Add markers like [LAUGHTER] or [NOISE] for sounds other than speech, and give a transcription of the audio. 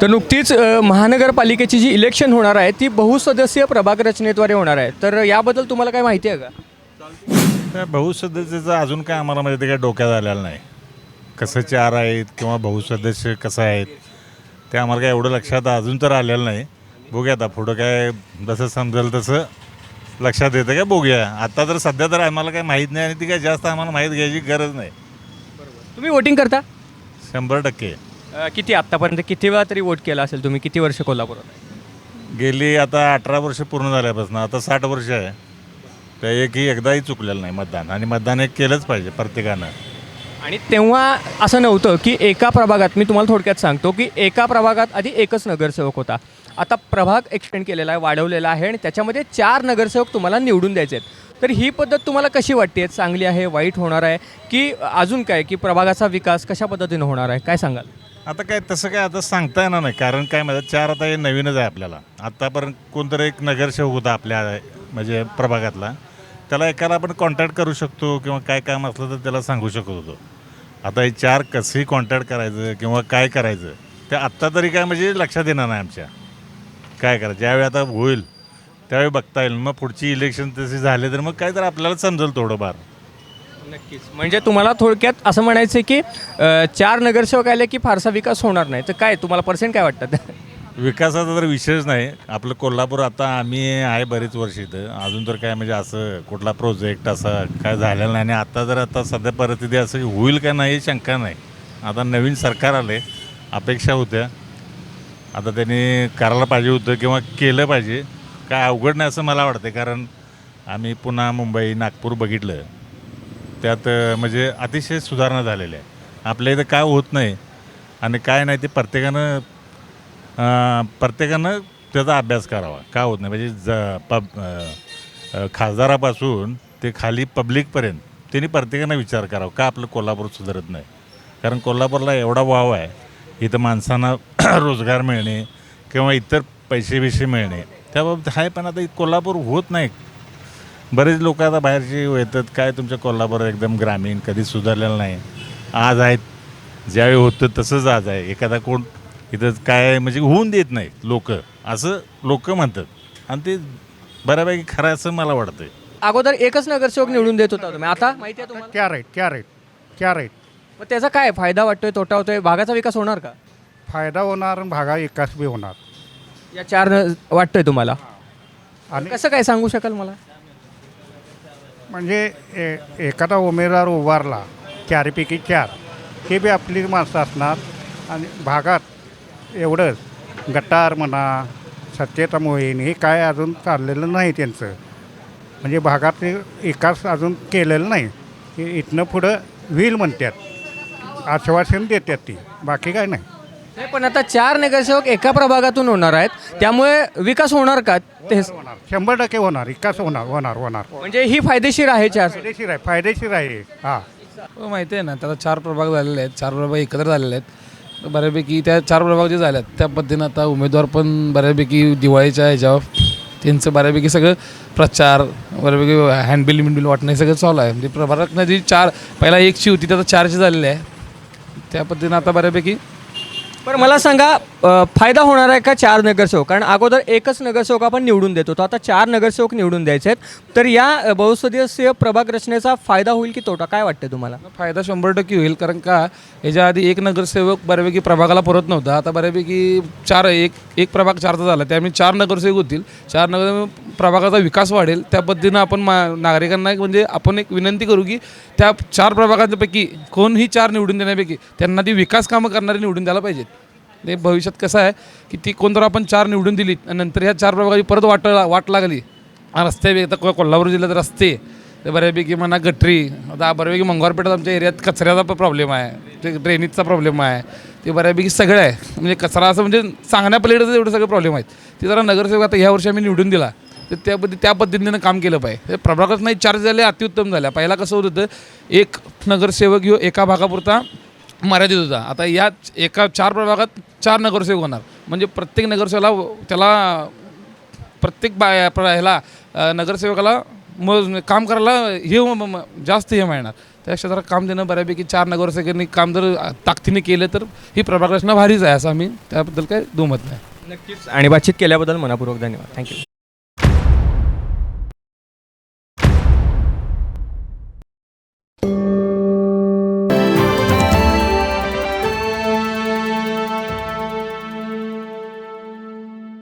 तर नुकतीच महानगरपालिकेची जी इलेक्शन होणार आहे ती बहुसदस्यीय प्रभाग रचनेद्वारे होणार आहे. तर याबद्दल तुम्हाला काय माहिती आहे का? बहुसदस्याचं अजून काय आम्हाला म्हणजे ते काय डोक्यात आलेलं नाही. कसं चार आहेत किंवा बहुसदस्य कसं आहेत ते आम्हाला काय एवढं लक्षात अजून तर आलेलं नाही. बघूया आता पुढं काय जसं समजेल तसं लक्षात येतं काय बघूया. आता तर सध्या तर आम्हाला काय माहीत नाही आणि ती काय जास्त आम्हाला माहीत घ्यायची गरज नाही. तुम्ही वोटिंग करता? शंभर टक्के. अ, किती आत्तापर्यंत किती वेळा तरी वोट केला असेल तुम्ही? किती वर्ष कोल्हापुरात? आहे? गेली आता अठरा वर्ष पूर्ण झाल्यापासून आता साठ वर्ष आहे. तर एकही एकदाही चुकलेलं नाही मतदान. आणि मतदान एक केलंच पाहिजे प्रत्येकानं. आणि तेव्हा असं नव्हतं की एका प्रभागात मी तुम्हाला थोडक्यात सांगतो की एका प्रभागात आधी एकच नगरसेवक होता. आता प्रभाग एक्सटेंड केलेला आहे वाढवलेला आहे आणि त्याच्यामध्ये चार नगरसेवक तुम्हाला निवडून द्यायचे आहेत तर ही पद्धत तुम्हाला कशी वाटते? चांगली आहे वाईट होणार आहे? की अजून काय? की प्रभागाचा विकास कशा पद्धतीनं होणार आहे? काय सांगाल? आता काय तसं काय आता सांगता येणार नाही. कारण काय माहिती चार आता हे नवीनच आहे आपल्याला. आत्तापर्यंत कोणतरी एक नगरसेवक होता आपल्या म्हणजे प्रभागातला. त्याला एकाला आपण कॉन्टॅक्ट करू शकतो किंवा काय काम असलं तर त्याला सांगू शकत होतो. आता हे चार कसंही कॉन्टॅक्ट करायचं किंवा काय करायचं ते आत्ता तरी काय म्हणजे लक्षात येणार नाही आमच्या. काय करायचं? ज्यावेळी आता होईल त्यावेळी बघता येईल. मग पुढची इलेक्शन तशी झाले तर मग काय तर आपल्याला समजेल थोडंफार. नक्कीच. म्हणजे तुम्हाला थोडक्यात असं म्हणायचं आहे की अ, चार नगरसेवक आले की फारसा विकास होणार नाही. तर काय तुम्हाला पर्सेंट काय वाटतात? [LAUGHS] विकासाचा तर विषयच नाही. आपलं कोल्हापूर आता आम्ही आहे बरीच वर्ष इथं. अजून तर काय म्हणजे असं कुठला प्रोजेक्ट असा काय झालेला नाही. आणि आता जर आता सध्या परिस्थिती असं होईल का नाही शंका नाही. आता नवीन सरकार आले अपेक्षा होत्या. आता त्यांनी करायला पाहिजे होतं किंवा केलं पाहिजे. काय अवघड नाही असं मला वाटतं कारण आम्ही पुन्हा मुंबई नागपूर बघितलं. त्यात म्हणजे अतिशय सुधारणा झालेल्या आहे आपल्या इथं काय होत नाही आणि काय नाही ते प्रत्येकानं प्रत्येकानं त्याचा अभ्यास करावा. का होत नाही? म्हणजे ज पब खासदारापासून ते खाली पब्लिकपर्यंत त्यांनी प्रत्येकानं विचार करावा. का आपलं कोल्हापूर सुधारत नाही? कारण कोल्हापूरला एवढा वाव आहे इथं माणसांना [CLEARS THROAT] रोजगार मिळणे किंवा इतर पैसे बिशे मिळणे. त्याबाबत आहे पण आता कोल्हापूर होत नाही. बरेच लोक आता बाहेरचे येतात काय तुमच्या कोल्हापूर एकदम ग्रामीण कधी सुधारलेलं नाही. आज आहेत ज्यावेळी होतं तसंच आज आहे. एखादा कोण इथं काय म्हणजे होऊन देत नाही लोक. असं लोक म्हणतात. आणि ते बऱ्यापैकी खरं असं मला वाटतं अगोदर एकच नगरसेवक निवडून देत होता तुम्ही. आता? माहिती आहे तुम्हाला? क्या राईट क्या राईट क्या राईट मग त्याचा काय फायदा वाटतोय तोटा होतोय? भागाचा विकास होणार का? फायदा होणार आणि भागा विकास बी होणार. या चार न- वाटतंय तुम्हाला? आणि कसं काय सांगू शकाल मला? म्हणजे ए एखादा उमेदवार उभारला चारपैकी चार हे बी आपली माणसं असणार. आणि भागात एवढंच गटार म्हणा सत्यता मोहीम हे काय अजून चाललेलं नाही त्यांचं. म्हणजे भागात ते विकास अजून केलेलं नाही. हे इथनं पुढं होईल म्हणतात. आश्वासन देतात ती. बाकी काय नाही. पण आता चार नगरसेवक एका प्रभागातून होणार आहेत. त्यामुळे विकास होणार का? ते शंभर टक्के होणार विकास होणार होणार होणार. म्हणजे ही फायदेशीर आहे चार. फायदेशीर आहे फायदेशीर आहे. हां. हो माहिती आहे ना त्याला चार प्रभाग झालेले आहेत चार प्रभाग एकत्र झालेले आहेत. तर बऱ्यापैकी त्या चार प्रभाग जे झाले आहेत त्या पद्धतीनं आता उमेदवार पण बऱ्यापैकी दिवाळीच्या ह्याच्यावर त्यांचं बऱ्यापैकी सगळं प्रचार बऱ्यापैकी हँडबिल बिल वाटणं हे सगळं चालू आहे. म्हणजे प्रभागात जी चार पहिला एकची होती त्या आता चारची झालेली आहे. त्या पद्धतीनं आता बऱ्यापैकी पण मला सांगा फायदा होणार आहे का चार नगरसेवक? कारण अगोदर एकच नगरसेवक आपण निवडून देत. होतो आता चार नगरसेवक निवडून द्यायचे आहेत. तर या अ, बहुसदस्यीय प्रभाग रचनेचा फायदा होईल की तोटा? काय वाटते तुम्हाला? फायदा शंभर टक्के होईल. कारण का याच्या आधी एक नगरसेवक बऱ्यापैकी प्रभागाला परत नव्हता. आता बऱ्यापैकी चार एक एक प्रभाग चारचा झाला. त्यामुळे चार नगरसेवक होतील. चार नगर प्रभागाचा विकास वाढेल. त्या पद्धतीनं आपण मा नागरिकांना एक म्हणजे आपण एक विनंती करू की त्या चार प्रभागांपैकी कोणही चार निवडून देण्यापैकी त्यांना ती विकास कामं करणारे निवडून द्यायला पाहिजेत. ते भविष्यात कसं आहे की ती कोणतर आपण चार निवडून दिली नंतर ह्या चार प्रभागाची परत वाट वाट लागली. रस्ते बी आता कोल्हापूर जिल्ह्यात रस्ते ते बऱ्यापैकी म्हणा गटरी आता बऱ्यापैकी मंगळवारपेठात आमच्या एरियात कचऱ्याचा पण प्रॉब्लेम आहे ते ड्रेनेजचा प्रॉब्लेम आहे ते बऱ्यापैकी सगळं आहे. म्हणजे कचरा असं म्हणजे सांगण्यापलीकडे एवढं सगळे प्रॉब्लेम आहेत. ते जरा नगरसेवक आता ह्या वर्षी आम्ही निवडून दिला तर त्या पद्धती त्या पद्धतीनं काम केलं पाहिजे. प्रभागात नाही चार्ज झाले अतिउत्तम झाल्या. पहिला कसं होत होतं एक नगरसेवक ह्यो एका भागापुरता मर्यादित होता. आता या एका चार प्रभागात चार नगरसेवक होणार. म्हणजे प्रत्येक नगरसेवकाला त्याला प्रत्येक बा प्र- ह्याला नगरसेवकाला मग काम करायला हे जास्त हे मिळणार. त्या जरा काम देणं बऱ्यापैकी चार नगरसेवकांनी काम जर ताकदीने केलं तर ही प्रभाग रचना भारीच आहे असं आम्ही त्याबद्दल काही दुमत नाही. नक्कीच. आणि बातचीत केल्याबद्दल मनापूर्वक धन्यवाद. थँक्यू